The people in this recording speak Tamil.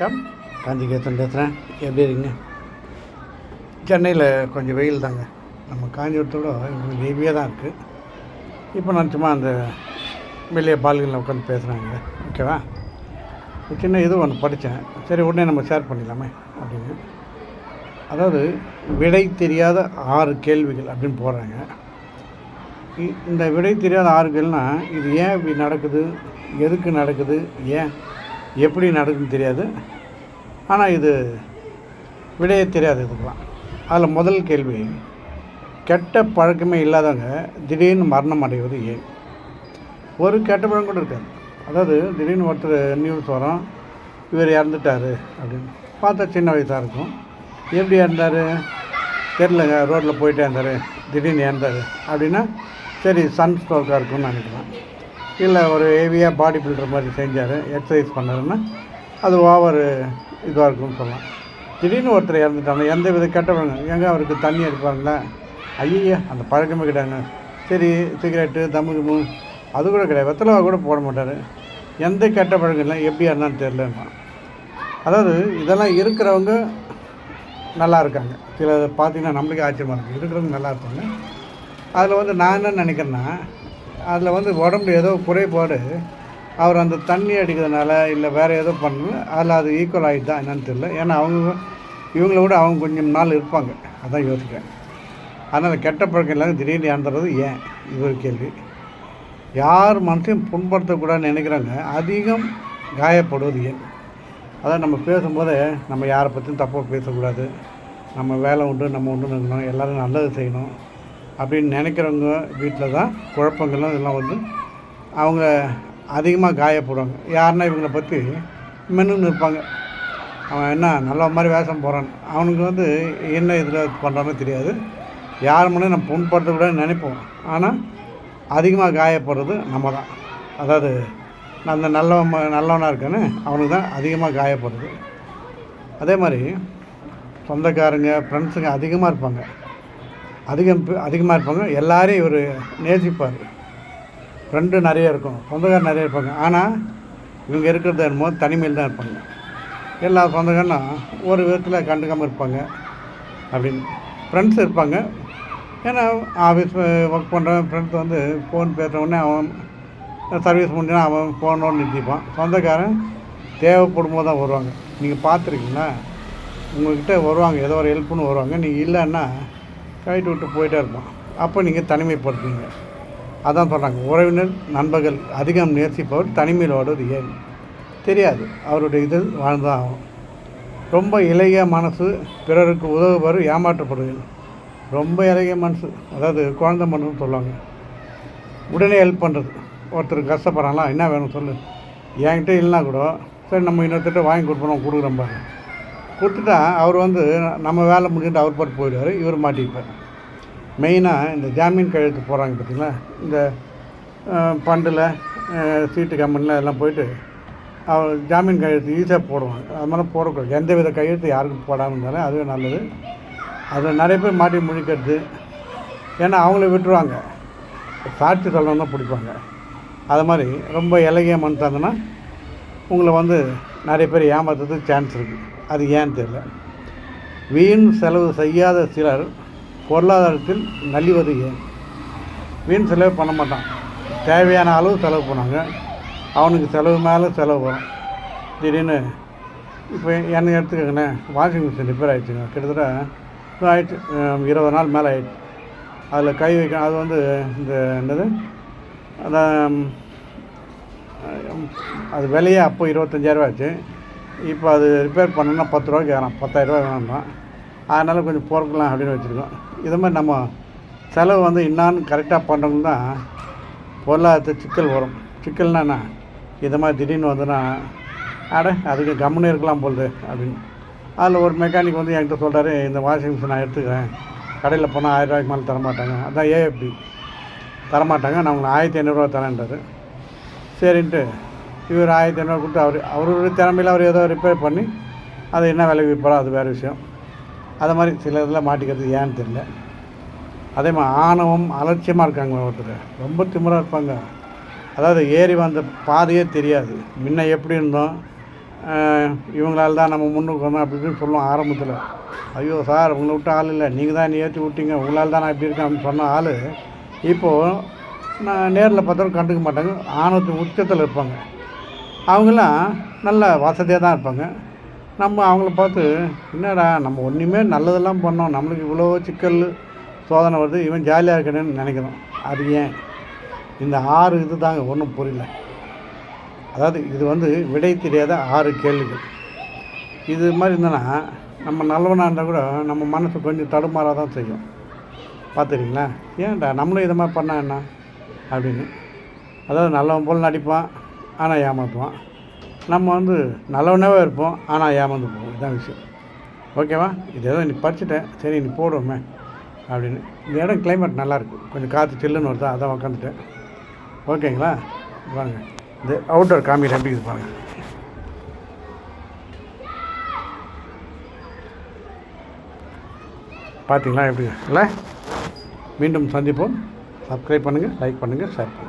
வணக்கம். காஞ்சிகேத்தன் பேசுகிறேன் எப்படி இருக்கீங்க? சென்னையில் கொஞ்சம் வெயில் தாங்க. நம்ம காஞ்சிபுரத்தோட எங்களுக்கு ஹெவியாக தான் இருக்குது இப்போ நான் சும்மா அந்த வெளியே பால்களில் உட்காந்து பேசுகிறாங்க ஓகேவா? சின்ன இது ஒன்று படித்தேன் சரி உடனே நம்ம ஷேர் பண்ணிடலாமே அப்படின்னு. அதாவது விடை தெரியாத ஆறு கேள்விகள் அப்படின்னு போடுறாங்க. இ- இந்த விடை தெரியாத ஆறு கேள்வினா இது ஏன் இப்படி நடக்குது? எதுக்கு நடக்குது? ஏன்? எப்படி நடக்கும் தெரியாது. ஆனால் இது விடையே தெரியாது இதுக்கெல்லாம். அதில் முதல் கேள்வி கெட்ட பழக்கமே இல்லாதவங்க திடீர்னு மரணம் அடைவது ஏன்? ஒரு கெட்ட பழக்கம் கூட இருக்காது. அதாவது திடீர்னு ஒருத்தர் நியூஸ் வரும் இவர் இறந்துட்டார் அப்படின்னு. பார்த்தா சின்ன வயசாக இருக்கும். எப்படி இறந்தார்? தெரிலங்க ரோட்டில் போயிட்டே இருந்தார் திடீர்னு இறந்தார் அப்படின்னா சரி சன் ஸ்ட்ரோக்காக இருக்கும்னு நினைக்கிறேன் இல்லை ஒரு ஹெவியாக பாடி பில்டர் மாதிரி செஞ்சார். எக்ஸசைஸ் பண்ணாருன்னா அது ஓவர் இதுவாக இருக்கும்னு சொல்லலாம். திடீர்னு ஒருத்தர் இறந்துட்டாங்க எந்த வித கெட்டவங்க எங்கே அவருக்கு தண்ணி அடிப்பாங்களா ஐயா அந்த பழக்கமே கிடையாதுங்க சரி சிகரெட்டு தம்மு அது கூட கிடையாது. வெத்தலவா கூட போட மாட்டார். எந்த கெட்ட பழக்கம் இல்லை. எப்படி இருந்தான்னு தெரிலன்னா அதாவது இதெல்லாம் இருக்கிறவங்க நல்லா இருக்காங்க. சில பார்த்தீங்கன்னா நம்மளுக்கே ஆச்சரியமாக இருக்குது இருக்கிறவங்க நல்லா இருப்பாங்க. அதில் வந்து நான் என்ன நினைக்கிறேன்னா அதில் வந்து உடம்புல ஏதோ குறைபாடு. அவர் அந்த தண்ணி அடிக்கிறதுனால இல்லை வேறு ஏதோ பண்ணல. அதில் அது ஈக்குவல் ஆகிட்டு தான் என்னன்னு தெரியல. ஏன்னா அவங்க இவங்கள விட அவங்க கொஞ்சம் நாள் இருப்பாங்க. அதான் யோசிக்கிறேன். அதனால் கெட்ட பழக்கம் இல்லாமல் திடீர்னு இறந்துறது ஏன்? இது ஒரு கேள்வி. யார் மனசையும் புண்படுத்தக்கூடாதுன்னு நினைக்கிறாங்க. அதிகம் காயப்படுவது ஏன்? அதான் நம்ம பேசும்போது நம்ம யாரை பற்றியும் தப்பாக பேசக்கூடாது. நம்ம வேலை உண்டு நம்ம உண்டு இருக்கணும். எல்லோரும் நல்லது செய்யணும். அப்படின்னு நினைக்கிறவங்க வீட்டில் தான் குழப்பங்கள்லாம் இதெல்லாம் வந்து அவங்க அதிகமாக காயப்படுவாங்க. யாருன்னா இவங்களை பற்றி மென்னு இருப்பாங்க. அவன் என்ன நல்ல மாதிரி வேஷம் போகிறான் அவனுக்கு வந்து என்ன இதில் பண்ணுறான்னு தெரியாது. யார் முன்னே நம்ம புண்படுத்தக்கூடாதுன்னு நினைப்போம். ஆனால் அதிகமாக காயப்படுறது நம்ம தான். அதாவது அந்த நல்லவன் ம- நல்லவனாக இருக்கேன்னு அவனுக்கு தான் அதிகமாக காயப்படுறது. அதே மாதிரி சொந்தக்காரங்க ஃப்ரெண்ட்ஸுங்க அதிகமாக இருப்பாங்க. அதிகம் பே- அதிகமாக இருப்பாங்க. எல்லாரையும் இவர் நேசிப்பார். ஃப்ரெண்டு நிறைய இருக்கும். சொந்தக்காரர் நிறைய இருப்பாங்க. ஆனால் இவங்க இருக்கிறது என்னமோ தனிமையில் தான் இருப்பாங்க. எல்லா சொந்தக்காரனும் ஒரு விதத்தில் கண்டுக்காமல் இருப்பாங்க. அப்படின்னு. ஃப்ரெண்ட்ஸ் இருப்பாங்க. ஏன்னா ஆஃபீஸ் ஒர்க் பண்ணுறவன் ஃப்ரெண்ட்ஸ் வந்து ஃபோன் பேசுகிறவொடனே அவன் சர்வீஸ் முடிஞ்சுனா அவன் ஃபோனோடு நிறுத்திப்பான். சொந்தக்காரன் தேவைப்படும் போது தான் வருவாங்க. நீங்கள் பார்த்துருக்கீங்களா? உங்கள்கிட்ட வருவாங்க. ஏதோ ஒரு ஹெல்ப்னு வருவாங்க. நீங்கள் இல்லைன்னா கைட்டு விட்டு போயிட்டே இருப்பான் அப்போ நீங்கள் தனிமைப்படுத்துவீங்க அதான் சொல்கிறாங்க உறவினர் நண்பர்கள் அதிகம் நேர்த்திப்பவர் தனிமையில் வாடுவது ஏன். தெரியாது அவருடைய இது வாழ்ந்தான் ஆகும் ரொம்ப இளைய மனசு பிறருக்கு உதவுபவர் ஏமாற்றப்படுவது ரொம்ப இளைய மனசு அதாவது குழந்த மனசுன்னு சொல்லுவாங்க. உடனே ஹெல்ப் பண்ணுறது ஒருத்தர் கஷ்டப்படுறாங்களா என்ன வேணும் சொல்லு. என்கிட்ட இல்லைனா கூட சரி நம்ம இன்னொருத்தர்கிட்ட வாங்கி கொடுப்போம் கொடுக்குறோம் பாருங்கள் கொடுத்துட்டா அவர் வந்து நம்ம வேலை முடிஞ்சுட்டு அவர் பாட்டு போயிடுவார் இவர் மாட்டிப்பார். மெயினாக இந்த ஜாமீன் கையெழுத்து போகிறாங்க பார்த்திங்களா இந்த பண்டில் சீட்டு கம்பெனியில் எல்லாம் போயிட்டு அவர் ஜாமீன் கையெழுத்து ஈஸியாக போடுவாங்க. அது மாதிரி போடக்கூடாது. எந்த வித கையெழுத்து யாருக்கும் போடாமல் இருந்தாலும் அதுவே நல்லது. அதில் நிறைய பேர் மாட்டி முழிக்கிறது. ஏன்னா அவங்கள விட்டுருவாங்க. சாட்சி சொல்லணும் தான் பிடிப்பாங்க. அது மாதிரி ரொம்ப இலகிய மனுஷாங்கன்னா உங்களை வந்து நிறைய பேர் ஏமாத்துறதுக்கு சான்ஸ் இருக்குது அது ஏன்னு தெரியல. வீண் செலவு செய்யாத சிலர் பொருளாதாரத்தில் நலிவது ஏன்? வீண் செலவு பண்ண மாட்டான். தேவையான அளவு செலவு பண்ணாங்க அவனுக்கு செலவு மேலே செலவு வரும். திடீர்னு இப்போ என்ன எடுத்துக்கோங்களேன் வாஷிங் மிஷின் ரிப்பேர் ஆகிடுச்சுங்க கிட்டத்தட்ட இப்போ ஆயிடுச்சு இருபது நாள் மேலே ஆயிடுச்சு. அதில் கை வைக்க அது வந்து இந்த என்னது அந்த அது விலையே அப்போ இருபத்தஞ்சாயிரரூவா ஆச்சு. இப்போ அது ரிப்பேர் பண்ணணும்னா பத்து ரூபாய்க்கு வேணாம் பத்தாயிரரூபா வேணும்னா அதனால் கொஞ்சம் பொறுக்கலாம் அப்படின்னு வச்சுருக்கோம். இது மாதிரி நம்ம செலவு வந்து என்னான்னு கரெக்டாக பண்ணுறவங்க தான் பொருளாதாரத்து சிக்கல் வரும். சிக்கல்னா இது மாதிரி திடீர்னு வந்துன்னா அட அதுக்கு கம்முன்னு இருக்கலாம் போகுது அப்படின்னு. அதில் ஒரு மெக்கானிக் வந்து என்கிட்ட சொல்கிறாரு இந்த வாஷிங் மிஷின் நான் எடுத்துக்கிறேன். கடையில் போனால் ஆயிரம் ரூபாய்க்கு மேலே தரமாட்டாங்க அதான் ஏஎஃப்பி தரமாட்டாங்க. நான் உங்களுக்கு ஆயிரத்தி ஐநூறுரூவா தரேன்றாரு. சரின்ட்டு இவர் ஆயிரத்தி ஐநூறு கொடுத்து அவர் அவருடைய திறமையில் அவர் ஏதோ ரிப்பேர் பண்ணி அதை என்ன விலைக்கு விற்பாரோ அது வேறு விஷயம். அது மாதிரி சில இதில் மாட்டிக்கிறது ஏன்னு தெரியல. அதே மாதிரி ஆணவம் அலட்சியமாக இருக்காங்க ஒருத்தர். ரொம்ப திமிராக இருப்பாங்க. அதாவது ஏறி வந்த பாதையே தெரியாது. முன்ன எப்படி இருந்தோம்? இவங்களால தான் நம்ம முன்னுக்கு வந்தோம் அப்படி இப்படின்னு சொல்லுவோம் ஆரம்பத்தில். ஐயோ சார் உங்களை விட்டு ஆள் இல்லை. நீங்கள் தான் நீ ஏற்றி விட்டீங்க. உங்களால் தான் நான் இப்படி இருக்கேன் அப்படின்னு சொன்ன ஆள் இப்போது நான் நேரில் பார்த்தாலும் கண்டுக்க மாட்டாங்க. ஆணவத்தின் உச்சத்தில் இருப்பாங்க. அவங்களாம் நல்ல வசதியாக தான் இருப்பாங்க. நம்ம அவங்கள பார்த்து என்னடா நம்ம ஒன்றுமே நல்லதெல்லாம் பண்ணோம். நம்மளுக்கு இவ்வளோ சிக்கல் சோதனை வருது. இவன் ஜாலியாக இருக்கணும்னு நினைக்கிறோம். அது ஏன்? இந்த ஆறு இது தாங்க ஒன்றும் புரியல. அதாவது இது வந்து விடை தெரியாத ஆறு கேள்விகள். இது மாதிரி இருந்தனா நம்ம நல்லவனாக இருந்தால் கூட நம்ம மனசு கொஞ்சம் தடுமாறாக தான் செய்யும். பார்த்துறீங்களா ஏன்டா நம்மளும் இதை மாதிரி பண்ணால் என்ன? அப்படின்னு. அதாவது நல்லவன் போல் நடிப்பான். ஆனால் ஏமாற்றுவான் நம்ம வந்து நல்லவனாகவே இருப்போம் ஆனால் ஏமாந்து போவோம். இதுதான் விஷயம். ஓகேவா? இது ஏதோ நீ படிச்சுட்டேன் சரி நீ போடுவோமே அப்படின்னு. இந்த இடம் கிளைமேட் நல்லாயிருக்கு கொஞ்சம் காற்று சில்லுன்னு வருதா அதான் உக்காந்துட்டேன். ஓகேங்களா? பாருங்கள் இந்த அவுட்டோர் காமிக்கிறேன் எப்படி இது பாருங்கள் பார்த்தீங்களா எப்படி இல்லை மீண்டும் சந்திப்போம். சப்ஸ்கிரைப் பண்ணுங்கள் லைக் பண்ணுங்கள் ஷேர் பண்ணுங்கள்